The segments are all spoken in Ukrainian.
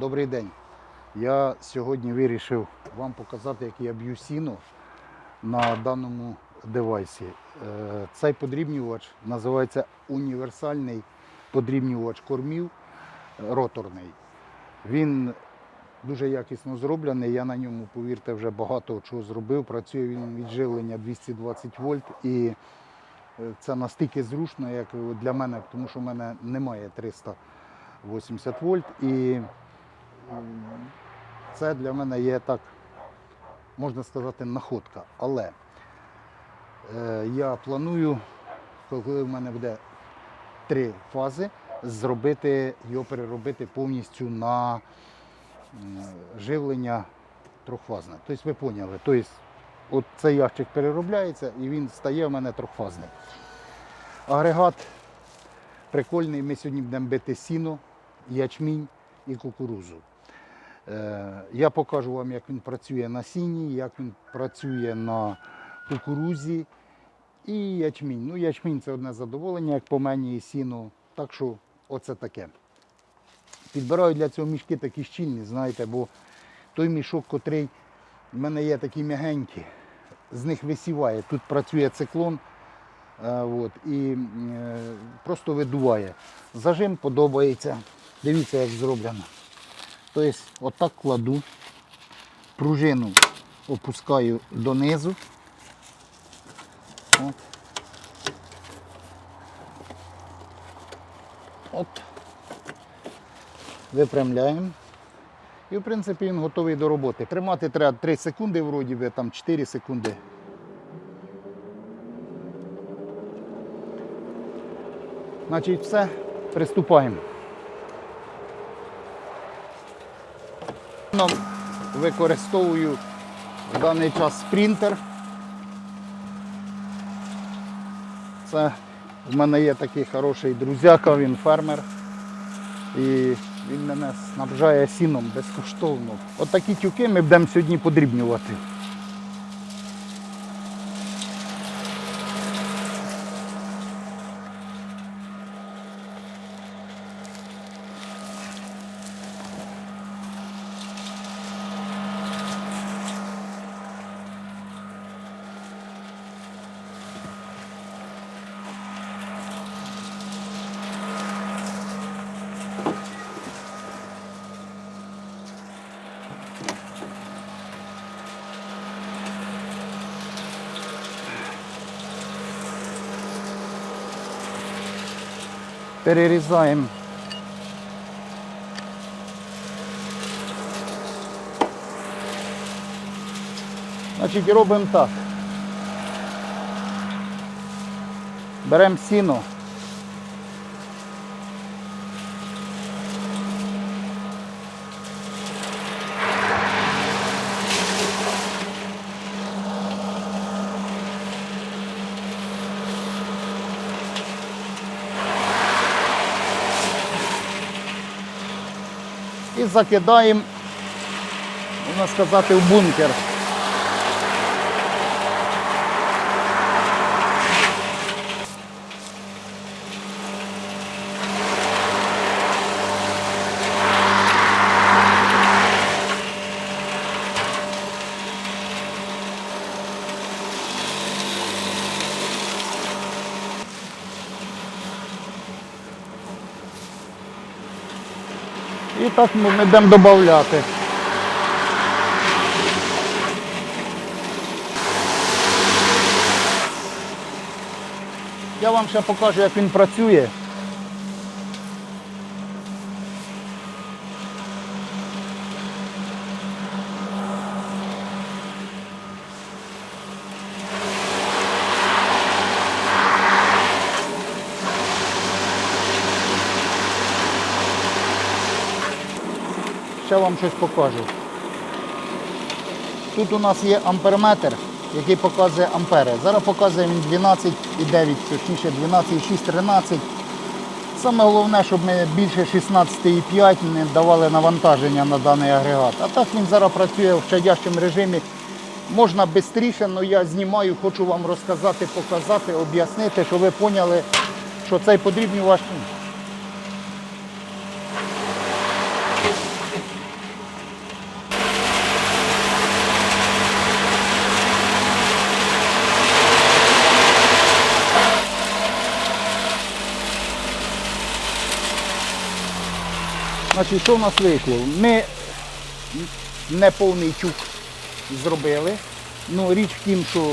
Добрий день. Я сьогодні вирішив вам показати, як я б'ю сіно на даному девайсі. Е, Цей подрібнювач називається універсальний подрібнювач кормів роторний. Він дуже якісно зроблений. Я на ньому, повірте, вже багато чого зробив. Працює він від живлення 220 вольт і е, це настільки зручно, як для мене, тому що в мене немає 380 вольт. І це для мене є так, можна сказати, находка. Але е, я планую, коли в мене буде три фази, зробити його переробити повністю на м, живлення трьохфазне. Тобто ви поняли. Тобто, от цей ящик переробляється і він стає в мене трьохфазний. Агрегат прикольний. Ми сьогодні будемо бити сіно, ячмінь і кукурузу. Е, Я покажу вам, як він працює на сіні, як він працює на кукурузі і ячмінь. Ну, ячмінь це одне задоволення, як по мені і сіно. Так що оце таке. Підбираю для цього мішки такі щільні, знаєте, бо той мішок, котрий в мене є такі м'ягенькі, з них висіває. Тут працює циклон е, от, і е, просто видуває. Зажим подобається. Дивіться, як зроблено. Тобто, отак кладу, пружину опускаю донизу. От. От. Випрямляємо. І, в принципі, він готовий до роботи. Тримати треба 3 секунди, вроді би, там 4 секунди. Значить, все, приступаємо. Використовую в даний час спринтер. Це в мене є такий хороший друзяка, він фермер. І він мене снабжає сіном безкоштовно. От тюки ми будемо сьогодні подрібнювати. Перерізаємо. Значить, робимо так. Беремо сіно. І закидаємо, можна сказати, в бункер. І так ми йдемо додати. Я вам ще покажу, як він працює. Ще вам щось покажу. Тут у нас є амперметр, який показує ампери. Зараз показує він 12,9, точніше 12,6, 13. Саме головне, щоб ми більше 16,5 не давали навантаження на даний агрегат. А так він зараз працює в щадящому режимі. Можна швидше, але я знімаю, хочу вам розказати, показати, об'яснити, щоб ви поняли, що цей подрібнювач Значить, що в нас вийшло? Ми не повний тюк зробили. Ну, річ в тім, що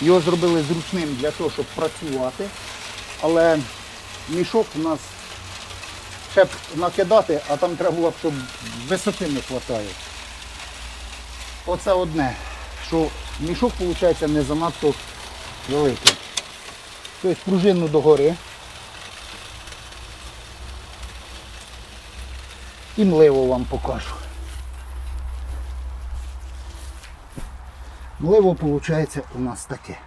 його зробили зручним для того, щоб працювати. Але мішок у нас ще б накидати, а там треба було б, щоб висоти не вистачає. Оце одне, що мішок, виходить, не занадто великий. Тобто пружину догори. І мливо вам покажу. Мливо виходить у нас таке.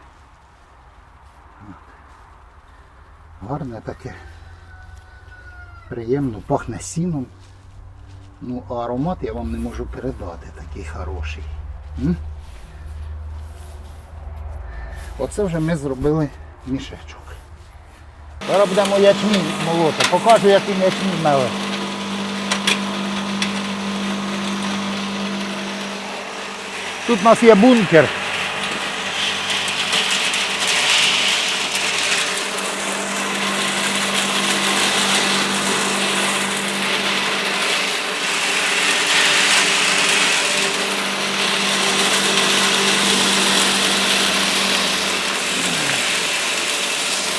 Гарне таке. Приємно, пахне сіном. Ну, а аромат я вам не можу передати, такий хороший. М? Оце вже ми зробили мішечок. Зараз будемо ячмінь молоти. Покажу, як він ячмінь меле. Тут у нас є бункер.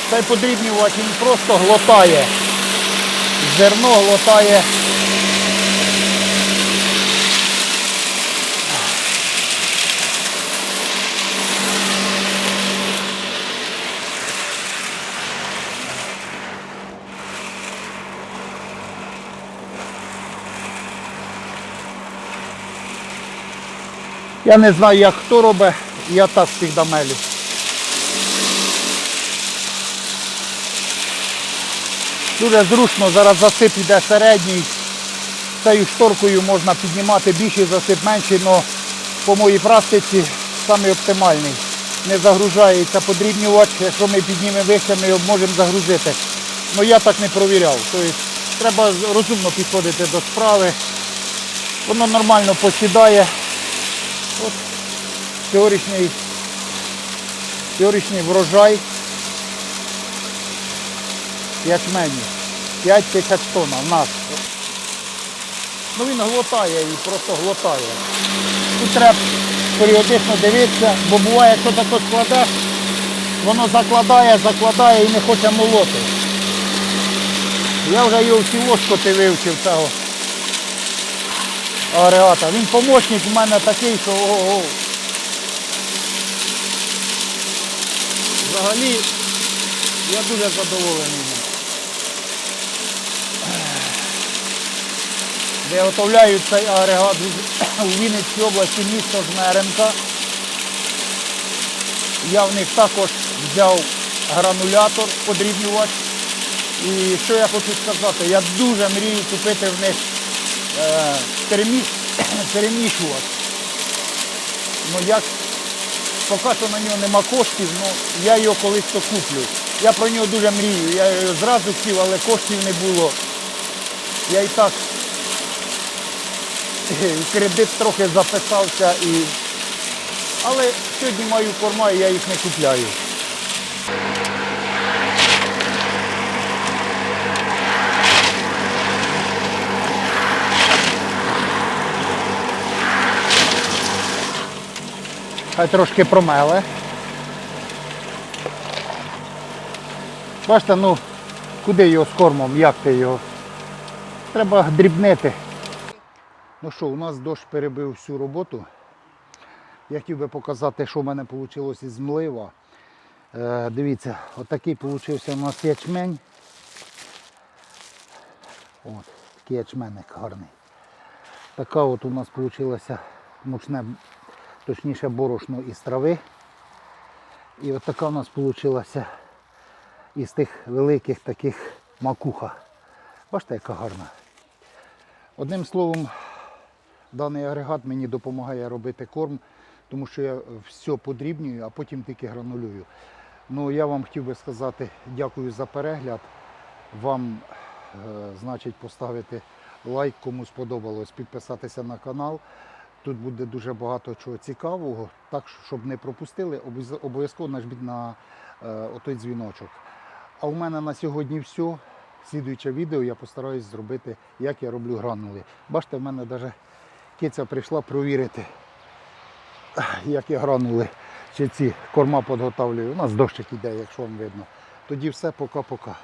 Цей подрібнювач він просто глотає. Зерно глотає. Я не знаю, як хто робить, я так завжди мелю. Дуже зручно, зараз засип іде середній. Цією шторкою можна піднімати більший засип менший, але по моїй практиці самий оптимальний. Не загружається подрібнювач, якщо ми піднімемо вище, ми його можемо загрузити. Ну я так не провіряв. Тобто, треба розумно підходити до справи. Воно нормально посідає. От теоричний, теоричний врожай ячмені. 5 тисяч тонн в нас. Ну він глотає і просто глотає. Тут треба періодично дивитися, бо буває, якщо тако складеш, воно закладає, закладає і не хоче молоти. Я вже його всі ложкоти вивчив цього агрегата. Він помічник у мене такий, що ого-го. Взагалі я дуже задоволений. Виготовляю цей агрегат у- Вінницькій області, місто Жмеренка. Я в них також взяв гранулятор, подрібнювач. І що я хочу сказати, я дуже мрію купити в них переміш, перемішувач. Ну як поки що на нього нема коштів, ну я його колись то куплю. Я про нього дуже мрію. Я його зразу хотів, але коштів не було. Я і так кредит трохи записався і. Але сьогодні маю корма і я їх не купляю. Хай трошки промеле. Бачите, ну куди його з кормом, як ти його? Треба дрібнити. Ну що, у нас дощ перебив всю роботу. Я хотів би показати, що в мене вийшло із млива. Е, дивіться, отакий вийшов у нас ячмень. От, такий ячменник гарний. Така от у нас вийшла мучне, точніше борошно із трави. І от така у нас вийшла із тих великих таких макуха. Бачите, яка гарна. Одним словом, даний агрегат мені допомагає робити корм, тому що я все подрібнюю, а потім тільки гранулюю. Ну, я вам хотів би сказати дякую за перегляд. Вам, е, значить, поставити лайк, кому сподобалось, підписатися на канал. Тут буде дуже багато чого цікавого, так щоб не пропустили, обов'яз- обов'язково нажміть на е, отой дзвіночок. А у мене на сьогодні все. слідуюче відео я постараюсь зробити, як я роблю гранули. Бачите, в мене навіть киця прийшла провірити, як я гранули чи ці корма підготовлюю. У нас дощик іде, якщо вам видно. Тоді все, пока-пока.